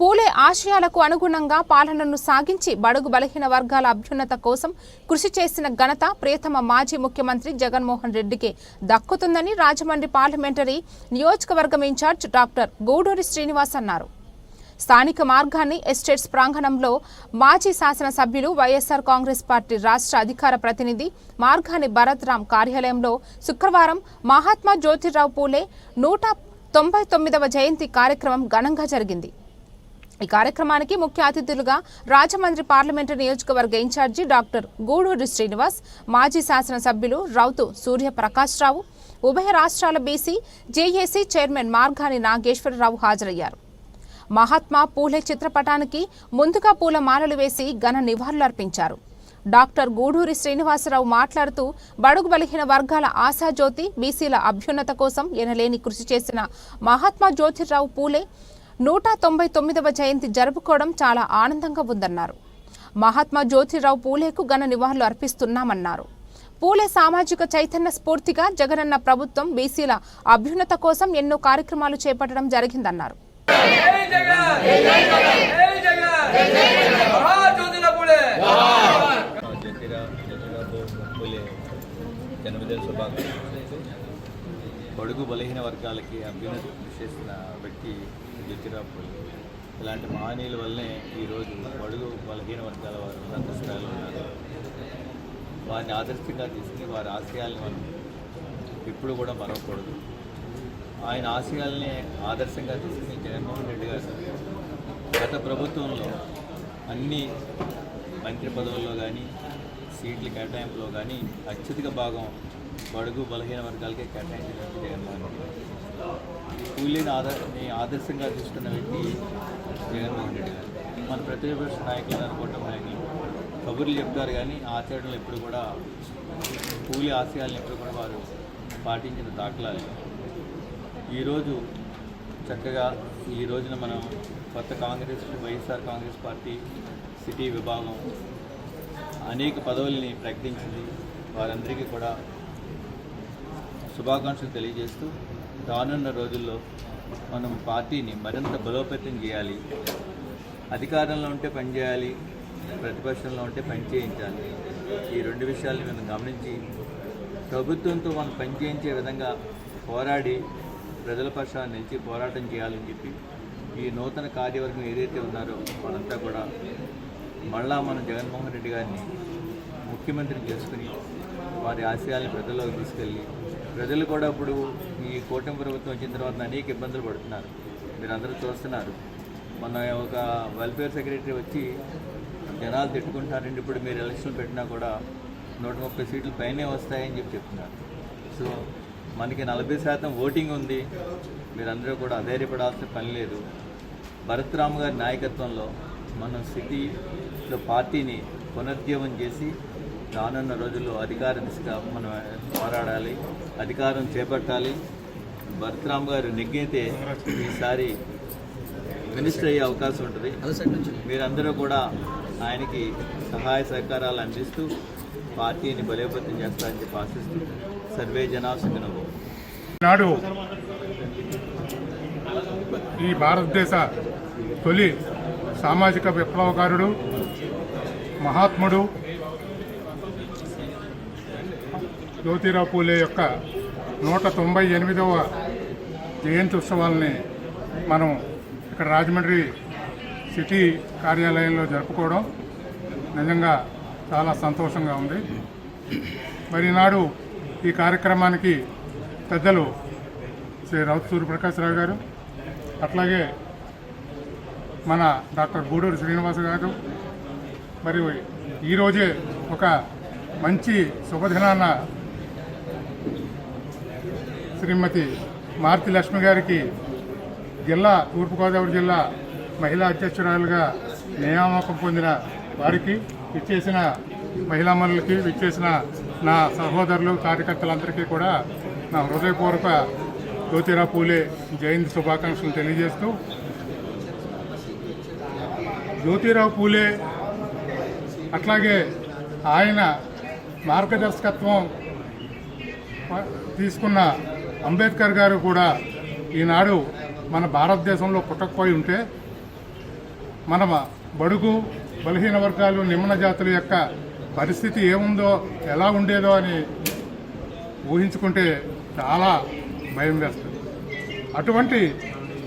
పూలే ఆశయాలకు అనుగుణంగా పాలనను సాగించి బడుగు బలహీన వర్గాల అభ్యున్నత కోసం కృషి చేసిన ఘనత ప్రియతమ మాజీ ముఖ్యమంత్రి జగన్మోహన్ రెడ్డికి దక్కుతుందని రాజమండ్రి పార్లమెంటరీ నియోజకవర్గం ఇన్ఛార్జ్ డాక్టర్ గూడూరి శ్రీనివాస్ అన్నారు. స్థానిక మార్గాన్ని ఎస్టేట్స్ ప్రాంగణంలో మాజీ శాసనసభ్యులు వైఎస్ఆర్ కాంగ్రెస్ పార్టీ రాష్ట్ర అధికార ప్రతినిధి మార్గాని భరత్రామ్ కార్యాలయంలో శుక్రవారం మహాత్మా జ్యోతిరావు పూలే నూట తొంభై తొమ్మిదవ జయంతి కార్యక్రమం ఘనంగా జరిగింది. ఈ కార్యక్రమానికి ముఖ్య అతిథులుగా రాజమండ్రి పార్లమెంటు నియోజకవర్గ ఇన్ఛార్జి డాక్టర్ గూడూరి శ్రీనివాస్ మాజీ శాసనసభ్యులు రౌతు సూర్యప్రకాష్ రావు ఉభయ రాష్ట్రాల BC JAC chairman Margani Nageswararao హాజరయ్యారు. మహాత్మా పూలే చిత్రపటానికి ముందుగా పూల మాలలు వేసి ఘన నివాళులర్పించారు. డాక్టర్ గూడూరి శ్రీనివాసరావు మాట్లాడుతూ బడుగు బలహీన వర్గాల ఆశాజ్యోతి బీసీల అభ్యున్నత కోసం ఎనలేని కృషి చేసిన మహాత్మా జ్యోతిరావు పూలే నూట తొంభై తొమ్మిదవ జయంతి జరుపుకోవడం చాలా ఆనందంగా ఉందన్నారు. మహాత్మా జ్యోతిరావు పూలేకు ఘన నివాళులు అర్పిస్తున్నామన్నారు. పూలే సామాజిక చైతన్య స్ఫూర్తిగా జగనన్న ప్రభుత్వం బీసీల అభ్యున్నత కోసం ఎన్నో కార్యక్రమాలు చేపట్టడం జరిగిందన్నారు. జన్మదిన శుభాకాంక్షలు బడుగు బలహీన వర్గాలకి అభ్యున్నతి చేసిన వ్యక్తి జ్యోతిరా పూలే ఇలాంటి మహనీయుల వల్లనే ఈరోజు బడుగు బలహీన వర్గాల వారు ఉన్నత స్థాయిలో ఉన్నారు. వారిని ఆదర్శంగా తీసుకుని వారి ఆశయాల్ని మనం ఇప్పుడు కూడా మరవకూడదు. ఆయన ఆశయాల్ని ఆదర్శంగా తీసుకుని జగన్మోహన్ రెడ్డి గారు గత ప్రభుత్వంలో అన్ని మంత్రి పదవుల్లో కానీ సీట్ల కేటాయింపులో కానీ అత్యధిక భాగం బడుగు బలహీన వర్గాలకే కేటాయించినట్టు జగన్మోహన్ రెడ్డి ఈ కూలీని ఆదర్శని ఆదర్శంగా తీసుకున్న వ్యక్తి జగన్మోహన్ రెడ్డి గారు. మన ప్రతిపక్ష నాయకులు అనుకోవటం నాయకులు కబుర్లు చెప్తారు కానీ ఆచరణలు ఎప్పుడు కూడా కూలీ ఆశయాలను ఎప్పుడు కూడా వారు పాటించిన దాఖలాలు. ఈరోజు చక్కగా ఈ రోజున మనం కొత్త Congress YSR Congress party city విభాగం అనేక పదవుల్ని ప్రకటించింది. వారందరికీ కూడా శుభాకాంక్షలు తెలియజేస్తూ రానున్న రోజుల్లో మనం పార్టీని మరింత బలోపేతం చేయాలి. అధికారంలో ఉంటే పనిచేయాలి ప్రతిపక్షంలో ఉంటే పని చేయించాలి. ఈ రెండు విషయాలను మనం గమనించి ప్రభుత్వంతో మనం పనిచేయించే విధంగా పోరాడి ప్రజల పక్షాన్ని నిలిచి పోరాటం చేయాలని చెప్పి ఈ నూతన కార్యవర్గం ఏదైతే ఉన్నారో వాళ్ళంతా కూడా మళ్ళా మనం జగన్మోహన్ రెడ్డి గారిని ముఖ్యమంత్రిని చేసుకుని వారి ఆశయాల్ని ప్రజల్లోకి తీసుకెళ్ళి ప్రజలు కూడా ఇప్పుడు ఈ కూటమి ప్రభుత్వం వచ్చిన తర్వాత అనేక ఇబ్బందులు పడుతున్నారు. మీరు అందరూ చూస్తున్నారు. మొన్న ఒక వెల్ఫేర్ సెక్రటరీ వచ్చి జనాలు తిట్టుకుంటారండి ఇప్పుడు మీరు ఎలక్షన్లు పెట్టినా కూడా నూట ముప్పై సీట్లు పైనే వస్తాయని చెప్పి చెప్తున్నారు. సో మనకి నలభై శాతం ఓటింగ్ ఉంది. మీరందరూ కూడా అధైర్యపడాల్సిన పని లేదు. భరత్ రామ్ గారి నాయకత్వంలో మనం సిటీలో పార్టీని పునరుద్యమం చేసి రానున్న రోజుల్లో అధికార దిశగా మనం పోరాడాలి అధికారం చేపట్టాలి. భరతరామ్ గారు నెగ్గితే ఈసారి మినిస్టర్ అయ్యే అవకాశం ఉంటుంది. మీరందరూ కూడా ఆయనకి సహాయ సహకారాలు అందిస్తూ పార్టీని బలోపేతం చేస్తారని చెప్పి ఆశిస్తూ సర్వే జనా నాడు ఈ భారతదేశ తొలి సామాజిక విప్లవకారుడు మహాత్ముడు జ్యోతిరావు పూలే యొక్క నూట తొంభై ఎనిమిదవ జయంతి ఉత్సవాలని మనం ఇక్కడ రాజమండ్రి సిటీ కార్యాలయంలో జరుపుకోవడం నిజంగా చాలా సంతోషంగా ఉంది. మరి నాడు ఈ కార్యక్రమానికి పెద్దలు శ్రీ రౌత్ సూర్యప్రకాశ్రావు గారు అట్లాగే మన డాక్టర్ గూడూరు శ్రీనివాస గారు మరియు ఈరోజే ఒక మంచి శుభదినాన శ్రీమతి మారుతి లక్ష్మి గారికి జిల్లా తూర్పుగోదావరి జిల్లా మహిళా అధ్యక్షురాలుగా నియామకం పొందిన వారికి ఇచ్చేసిన మహిళామణులకి ఇచ్చేసిన నా సహోదరులు కార్యకర్తలందరికీ కూడా నా హృదయపూర్వక జ్యోతిరా పూలే జయంతి శుభాకాంక్షలు తెలియజేస్తూ జ్యోతిరావు పూలే అట్లాగే ఆయన మార్గదర్శకత్వం తీసుకున్న అంబేద్కర్ గారు కూడా ఈనాడు మన భారతదేశంలో పుట్టకపోయి ఉంటే మన బడుగు బలహీన వర్గాలు నిమ్న జాతుల యొక్క పరిస్థితి ఏముందో ఎలా ఉండేదో అని ఊహించుకుంటే చాలా భయం వేస్తుంది. అటువంటి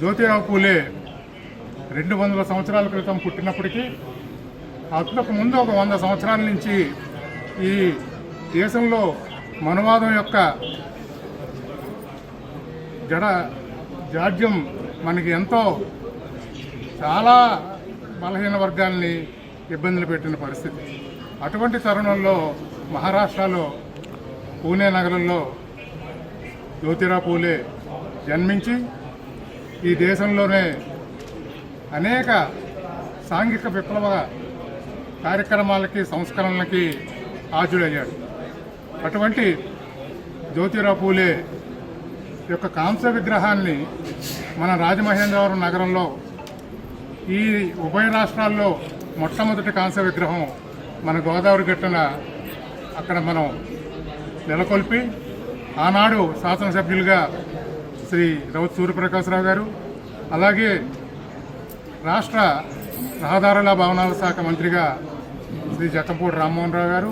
జ్యోతిరావు పూలే రెండు వందల సంవత్సరాల క్రితం పుట్టినప్పటికీ అంతకు ముందు ఒక వంద సంవత్సరాల నుంచి ఈ దేశంలో మనువాదం యొక్క జడ జాడ్యం మనకి ఎంతో చాలా బలహీన వర్గాల్ని ఇబ్బందులు పెట్టిన పరిస్థితి. అటువంటి తరుణంలో మహారాష్ట్రలో పూణే నగరంలో జ్యోతిరా పూలే జన్మించి ఈ దేశంలోనే అనేక సాంఘిక విప్లవ కార్యక్రమాలకి సంస్కరణలకి హాజరయ్యాడు అటువంటి జ్యోతిరా పూలే యొక్క కాంస్య విగ్రహాన్ని మన రాజమహేంద్రవరం నగరంలో ఈ ఉభయ రాష్ట్రాల్లో మొట్టమొదటి కాంస్య విగ్రహం మన గోదావరి గట్టున అక్కడ మనం నెలకొల్పి ఆనాడు శాసనసభ్యులుగా శ్రీ రౌత్ సూర్యప్రకాశ్రావు గారు అలాగే రాష్ట్ర రహదారుల భవనాల శాఖ మంత్రిగా శ్రీ జక్కంపూడి రామ్మోహన్ రావు గారు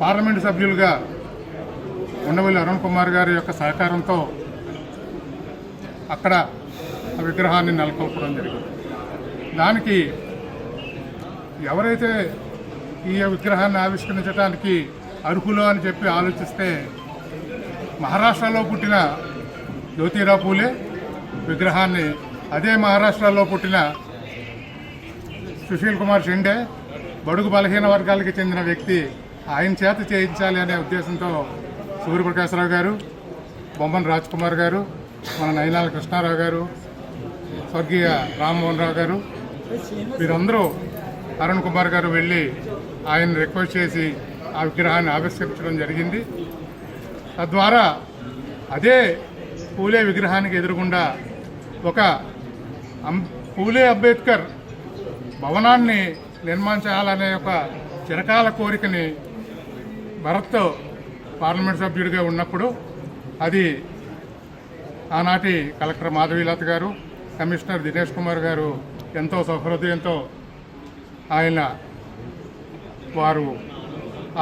పార్లమెంటు సభ్యులుగా ఉండవల్లి అరుణ్ కుమార్ గారి యొక్క సహకారంతో అక్కడ ఆ విగ్రహాన్ని నెలకొల్పడం జరిగింది. దానికి ఎవరైతే ఈ విగ్రహాన్ని ఆవిష్కరించడానికి అర్హులు అని చెప్పి ఆలోచిస్తే మహారాష్ట్రలో పుట్టిన జ్యోతిరావు పూలే విగ్రహాన్ని అదే మహారాష్ట్రలో పుట్టిన సుశీల్ కుమార్ షిండే బడుగు బలహీన వర్గాలకి చెందిన వ్యక్తి ఆయన చేత చేయించాలి అనే ఉద్దేశంతో సూర్యప్రకాశ్రావు గారు బొమ్మన్ రాజ్ కుమార్ గారు మన నయనాల కృష్ణారావు గారు స్వర్గీయ రామ్మోహన్ రావు గారు వీరందరూ అరుణ్ కుమార్ గారు వెళ్ళి ఆయన రిక్వెస్ట్ చేసి ఆ విగ్రహాన్ని ఆవిష్కరించడం జరిగింది. తద్వారా అదే పూలే విగ్రహానికి ఎదురుగుండా ఒక అం- పూలే అంబేద్కర్ భవనాన్ని నిర్మించాలనే ఒక చిరకాల కోరికని భరత్ పార్లమెంట్ సభ్యుడిగా ఉన్నప్పుడు అది ఆనాటి కలెక్టర్ మాధవీలత గారు కమిషనర్ దినేష్ కుమార్ గారు ఎంతో సౌహృదయంతో ఆయన వారు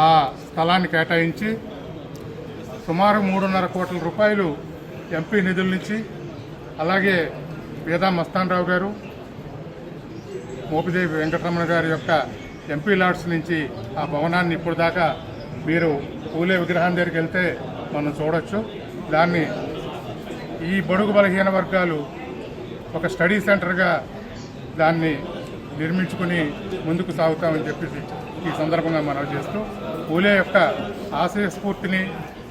ఆ స్థలాన్ని కేటాయించి సుమారు మూడున్నర కోట్ల రూపాయలు ఎంపీ నిధుల నుంచి అలాగే వేదా మస్తాన్ రావు గారు మోపిదేవి వెంకటరమణ గారి యొక్క ఎంపీ లాడ్స్ నుంచి ఆ భవనాన్ని ఇప్పుడు దాకా మీరు పూలే విగ్రహం దగ్గరికి వెళ్తే మనం చూడొచ్చు. దాన్ని ఈ బడుగు బలహీన వర్గాలు ఒక స్టడీ సెంటర్గా దాన్ని నిర్మించుకుని ముందుకు సాగుతామని చెప్పేసి ఈ సందర్భంగా మనం చేస్తూ పూలే యొక్క ఆశయ స్ఫూర్తిని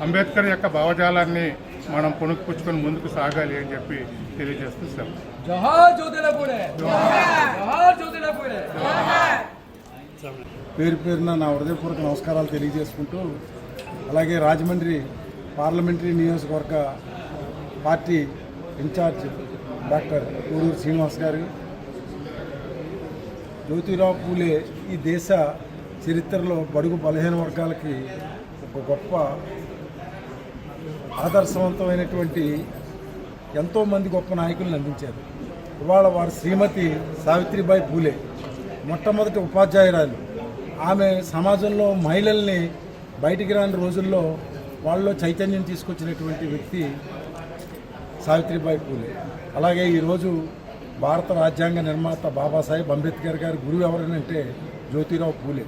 అంబేద్కర్ యొక్క భావజాలాన్ని మనం పుణుకుపుచ్చుకొని ముందుకు సాగాలి అని చెప్పి తెలియజేస్తూ పూలే పేరు పేరున నా హృదయపూర్వక నమస్కారాలు తెలియజేసుకుంటూ అలాగే రాజమండ్రి పార్లమెంటరీ నియోజకవర్గ పార్టీ ఇన్ఛార్జ్ డాక్టర్ ఊరూరు శ్రీనివాస్ గారు. జ్యోతిరావు పూలే ఈ దేశ చరిత్రలో బడుగు బలహీన వర్గాలకి ఒక గొప్ప ఆదర్శవంతమైనటువంటి ఎంతోమంది గొప్ప నాయకులను అందించారు. ఇవాళ వారి శ్రీమతి సావిత్రిబాయి పూలే మొట్టమొదటి ఉపాధ్యాయురాలు. ఆమె సమాజంలో మహిళల్ని బయటికి రాని రోజుల్లో వాళ్ళలో చైతన్యం తీసుకొచ్చినటువంటి వ్యక్తి సావిత్రిబాయి పూలే. అలాగే ఈరోజు భారత రాజ్యాంగ నిర్మాత బాబాసాహెబ్ అంబేద్కర్ గారి గురువు ఎవరనంటే జ్యోతిరావు పూలే.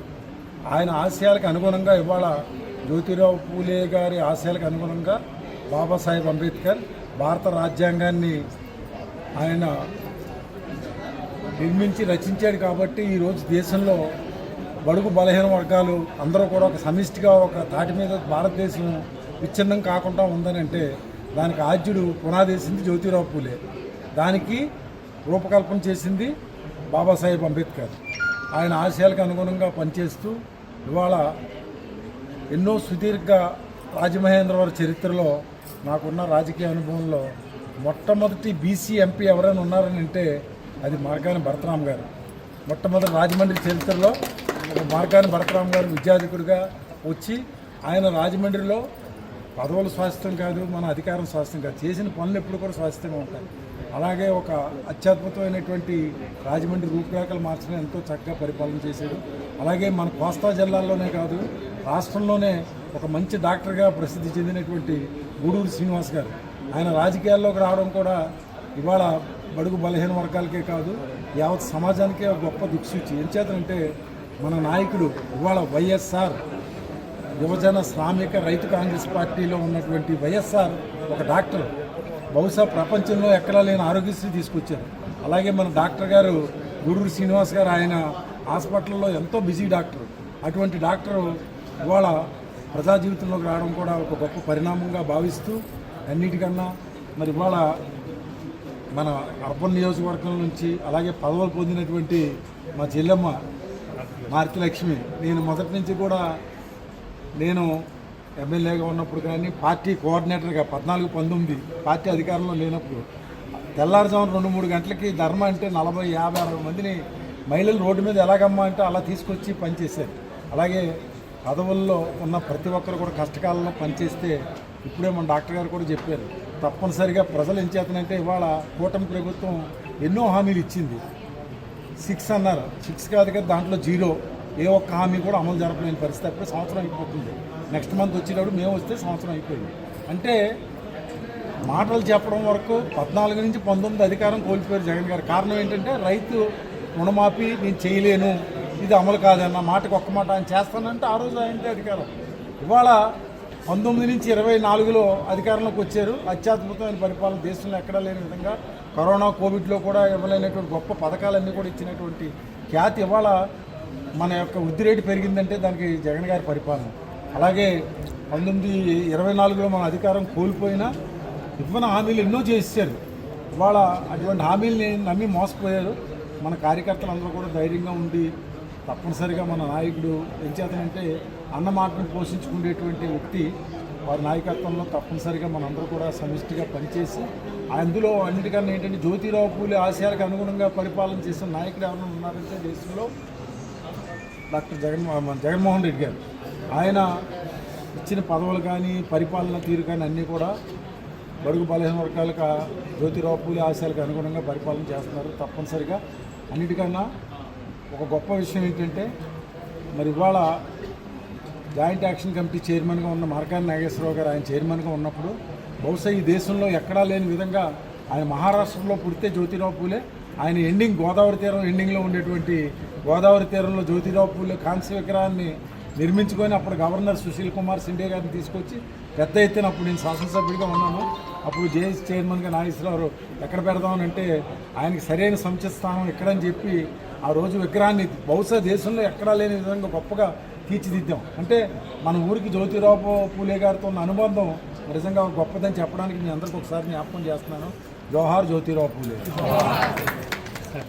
ఆయన ఆశయాలకు అనుగుణంగా ఇవాళ జ్యోతిరావు పూలే గారి ఆశయాలకు అనుగుణంగా బాబాసాహెబ్ అంబేద్కర్ భారత రాజ్యాంగాన్ని ఆయన నిర్మించి రచించాడు కాబట్టి ఈరోజు దేశంలో బడుగు బలహీన వర్గాలు అందరూ కూడా ఒక సమిష్టిగా ఒక తాటి మీద భారతదేశం విచ్ఛిన్నం కాకుండా ఉందని అంటే దానికి ఆద్యుడు పునాదేసింది జ్యోతిరావు పూలే. దానికి రూపకల్పన చేసింది బాబాసాహెబ్ అంబేద్కర్. ఆయన ఆశయాలకు అనుగుణంగా పనిచేస్తూ ఇవాళ ఎన్నో సుదీర్ఘ రాజమహేంద్రవరం చరిత్రలో నాకున్న రాజకీయ అనుభవంలో మొట్టమొదటి బీసీ ఎంపీ ఎవరైనా ఉన్నారని అంటే అది మార్గాని భరతరామ్ గారు. మొట్టమొదటి రాజమండ్రి చరిత్రలో మార్గాని భరతరామ్ గారు విద్యాధికుడిగా వచ్చి ఆయన రాజమండ్రిలో పదవులు శాశ్వతం కాదు మన అధికారం స్వాస్థ్యం కాదు. చేసిన పనులు ఎప్పుడు కూడా శాశ్వతంగా ఉంటాయి. అలాగే ఒక అత్యద్భుతమైనటువంటి రాజమండ్రి రూపురేఖలు మార్చడం ఎంతో చక్కగా పరిపాలన చేశాడు. అలాగే మన కోస్తా జిల్లాల్లోనే కాదు రాష్ట్రంలోనే ఒక మంచి డాక్టర్గా ప్రసిద్ధి చెందినటువంటి గూడూరు శ్రీనివాస్ గారు. ఆయన రాజకీయాల్లోకి రావడం కూడా ఇవాళ బడుగు బలహీన వర్గాలకే కాదు యావత్ సమాజానికే గొప్ప దిక్సూచి. ఏం మన నాయకుడు ఇవాళ వైఎస్ఆర్ యువజన శ్రామిక రైతు కాంగ్రెస్ పార్టీలో ఉన్నటువంటి వైఎస్ఆర్ ఒక డాక్టర్. బహుశా ప్రపంచంలో ఎక్కడా లేని ఆరోగ్యశ్రీ తీసుకొచ్చారు. అలాగే మన డాక్టర్ గారు గురూరు శ్రీనివాస్ గారు ఆయన హాస్పిటల్లో ఎంతో బిజీ డాక్టర్. అటువంటి డాక్టర్ ఇవాళ ప్రజా జీవితంలోకి రావడం కూడా ఒక గొప్ప పరిణామంగా భావిస్తూ అన్నిటికన్నా మరి ఇవాళ మన అర్బన్ నియోజకవర్గం నుంచి అలాగే పదవులు పొందినటువంటి మా చెల్లెమ్మ మారుతి లక్ష్మి. నేను మొదటి నుంచి కూడా నేను ఎమ్మెల్యేగా ఉన్నప్పుడు కానీ పార్టీ కోఆర్డినేటర్గా పద్నాలుగు పంతొమ్మిది పార్టీ అధికారంలో లేనప్పుడు తెల్లారుజామున రెండు మూడు గంటలకి ధర్మ అంటే నలభై యాభై అరవై మందిని మహిళలు రోడ్డు మీద ఎలాగమ్మా అంటే అలా తీసుకొచ్చి పనిచేశారు. అలాగే పదవుల్లో ఉన్న ప్రతి ఒక్కరు కూడా కష్టకాలంలో పనిచేస్తే ఇప్పుడే మన డాక్టర్ గారు కూడా చెప్పారు తప్పనిసరిగా ప్రజలు ఏం చేతనంటే ఇవాళ కూటమి ప్రభుత్వం ఎన్నో హామీలు ఇచ్చింది. సిక్స్ అన్నారు. సిక్స్ కాదు కదా దాంట్లో జీరో. ఏ ఒక్క హామీ కూడా అమలు జరపలేని పరిస్థితి. అప్పుడు సంవత్సరం అయిపోతుంది. నెక్స్ట్ మంత్ వచ్చేటప్పుడు మేము వస్తే సంవత్సరం అయిపోయింది. అంటే మాటలు చెప్పడం వరకు పద్నాలుగు నుంచి పంతొమ్మిది అధికారం కోల్పోయారు జగన్ గారు. కారణం ఏంటంటే రైతు రుణమాఫీ నేను చేయలేను ఇది అమలు కాదన్న మాటకు ఒక్క మాట ఆయన చేస్తానంటే ఆ రోజు ఆయనదే అధికారం. ఇవాళ పంతొమ్మిది నుంచి ఇరవై నాలుగులో అధికారంలోకి వచ్చారు. అత్యద్భుతమైన పరిపాలన దేశంలో ఎక్కడా లేని విధంగా కరోనా కోవిడ్లో కూడా ఇవ్వలేనటువంటి గొప్ప పథకాలన్నీ కూడా ఇచ్చినటువంటి ఖ్యాతి ఇవాళ మన యొక్క వృద్ధి రేటు పెరిగిందంటే దానికి జగన్ గారి పరిపాలన. అలాగే పంతొమ్మిది ఇరవై నాలుగులో మన అధికారం కోల్పోయినా ఇవ్వన హామీలు ఎన్నో చేశారు. ఇవాళ అటువంటి హామీలని నమ్మి మోసపోయారు. మన కార్యకర్తలు అందరూ కూడా ధైర్యంగా ఉండి తప్పనిసరిగా మన నాయకుడు ఎంచేతనంటే అన్న మాటను పోషించుకునేటువంటి వ్యక్తి వారి నాయకత్వంలో తప్పనిసరిగా మనందరూ కూడా సమిష్టిగా పనిచేసి అందులో అన్నిటికన్నా ఏంటంటే జ్యోతిరావు పూలే ఆశయాలకు అనుగుణంగా పరిపాలన చేసిన నాయకుడు ఎవరైనా ఉన్నారంటే దేశంలో డాక్టర్ జగన్ జగన్మోహన్ రెడ్డి గారు. ఆయన ఇచ్చిన పదవులు కానీ పరిపాలన తీరు కానీ అన్నీ కూడా బడుగు బలహీన వర్గాలకు జ్యోతిరావు పూలి ఆశయాలకు అనుగుణంగా పరిపాలన చేస్తున్నారు తప్పనిసరిగా. అన్నిటికన్నా ఒక గొప్ప విషయం ఏంటంటే మరి ఇవాళ జాయింట్ యాక్షన్ కమిటీ చైర్మన్గా ఉన్న మార్కాని నాగేశ్వరరావు గారు ఆయన చైర్మన్గా ఉన్నప్పుడు బహుశా ఈ దేశంలో ఎక్కడా లేని విధంగా ఆయన మహారాష్ట్రలో పుడితే జ్యోతిరావు పూలే ఆయన ఎండింగ్ గోదావరి తీరం ఎండింగ్లో ఉండేటువంటి గోదావరి తీరంలో జ్యోతిరావు పూలే కాంస్య విగ్రహాన్ని నిర్మించుకొని అప్పుడు గవర్నర్ సుశీల్ కుమార్ సిండే గారిని తీసుకొచ్చి పెద్ద ఎత్తున అప్పుడు నేను శాసనసభ్యుడిగా ఉన్నాను. అప్పుడు జేఎస్ చైర్మన్గా నాగేశ్వరరావు ఎక్కడ పెడదామని అంటే ఆయనకి సరైన సముచిత స్థానం ఎక్కడని చెప్పి ఆ రోజు విగ్రహాన్ని బహుశా దేశంలో ఎక్కడా లేని విధంగా గొప్పగా తీర్చిదిద్దాం. అంటే మన ఊరికి జ్యోతిరావు పూలే గారితో ఉన్న అనుబంధం నిజంగా గొప్పదని చెప్పడానికి మీ అందరికి ఒకసారి జ్ఞాపకం చేస్తున్నాను. జోహార్ జ్యోతిరావు పూలే.